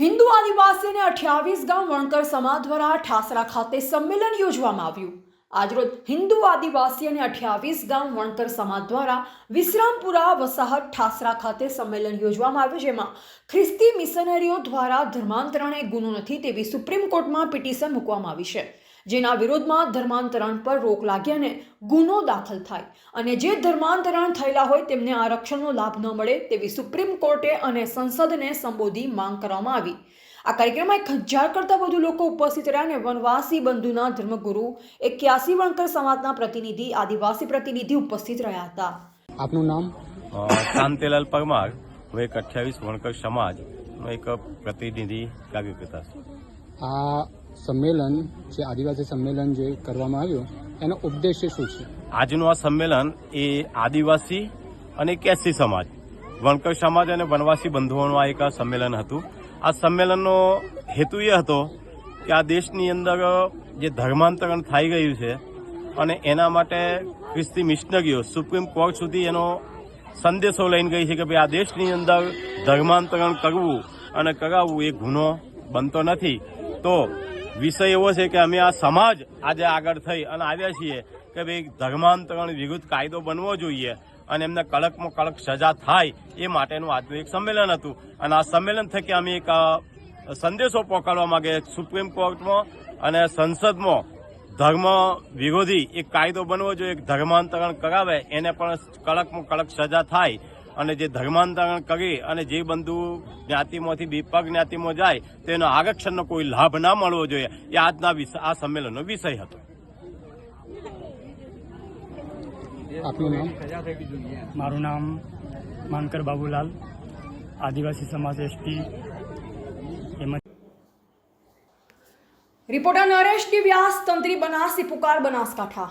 હિન્દુ આદિવાસી અને અઠ્યાવીસ ગામ વણકર સમાજ દ્વારા ઠાસરા ખાતે સંમેલન યોજવામાં આવ્યું. આજરોજ હિન્દુ આદિવાસી અને અઠ્યાવીસ ગામ વણકર સમાજ દ્વારા વિશ્રામપુરા વસાહત ઠાસરા ખાતે સંમેલન યોજવામાં આવ્યું, જેમાં ખ્રિસ્તી મિશનરીઓ દ્વારા ધર્માંતરણ એ ગુનો નથી તેવી સુપ્રીમ કોર્ટમાં પિટિશન મૂકવામાં આવી છે. જેના વિરોધમાં ધર્માંતરણ પર રોક લાગી અને ગુનો દાખલ થાય. અને જે ધર્માંતરણ થયેલા હોય તેમને આરક્ષણનો લાભ ન મળે તેવી સુપ્રીમ કોર્ટે અને સંસદને સંબોધી માંગ કરવામાં આવી. આ કાર્યક્રમમાં એક હજાર કરતાં વધુ લોકો ઉપસ્થિત રહ્યા અને વનવાસી બંધુના ધર્મગુરુ એક્યાસી વણકર સમાજના પ્રતિનિધિ આદિવાસી પ્રતિનિધિ ઉપસ્થિત રહ્યા હતા. આપનું નામ? શાંતિલાલ પરમાર. હું એક અઠ્યાવીસ વણકર સમાજનો એક પ્રતિનિધિ કાર્યકર્તા છું. આ સંમેલન, જે આદિવાસી સંમેલન જે કરવામાં આવ્યું, એનો ઉદ્દેશ્ય શું છે? આજનું આ સંમેલન એ આદિવાસી અને કેસી સમાજ, વણકર સમાજ અને વનવાસી બંધુઓનું આ એક સંમેલન હતું. આ સંમેલનનો હેતુ એ હતો કે આ દેશની અંદર જે ધર્માંતરણ થઈ ગયું છે અને એના માટે ખ્રિસ્તી મિશનરીઓ સુપ્રીમ કોર્ટ સુધી એનો સંદેશો લઈને ગઈ છે કે ભાઈ આ દેશની અંદર ધર્માંતરણ કરવું અને કરાવવું એ ગુનો બનતો નથી. તો વિષય એવો છે કે અમે આ સમાજ આજે આગળ થઈ અને આવ્યા છીએ કે ભાઈ ધર્માંતરણ વિરુદ્ધ કાયદો બનવો જોઈએ અને એમને કડકમાં કડક સજા થાય એ માટેનું આજનું એક સંમેલન હતું. અને આ સંમેલન થકી અમે એક સંદેશો પહોંચાડવા માંગે સુપ્રીમ કોર્ટમાં અને સંસદમાં ધર્મ વિરોધી એક કાયદો બનવો જોઈએ ધર્માંતરણ કરાવે, એને પણ કડકમાં કડક સજા થાય અને જે ધર્માંતરણ કરી અને જે બંધુ જ્ઞાતિમાંથી વિપક જ્ઞાતિમાં જાય તેનો આરક્ષણનો કોઈ લાભ ના મળવો જોઈએ. એ આજના આ સંમેલનનો વિષય હતો. મારું નામ માનકર બાબુલાલ આદિવાસી સમાજ એસટી એમાં રિપોર્ટર નરેશ વ્યાસ તંત્રી બનાસી પુકાર બનાસકાંઠા.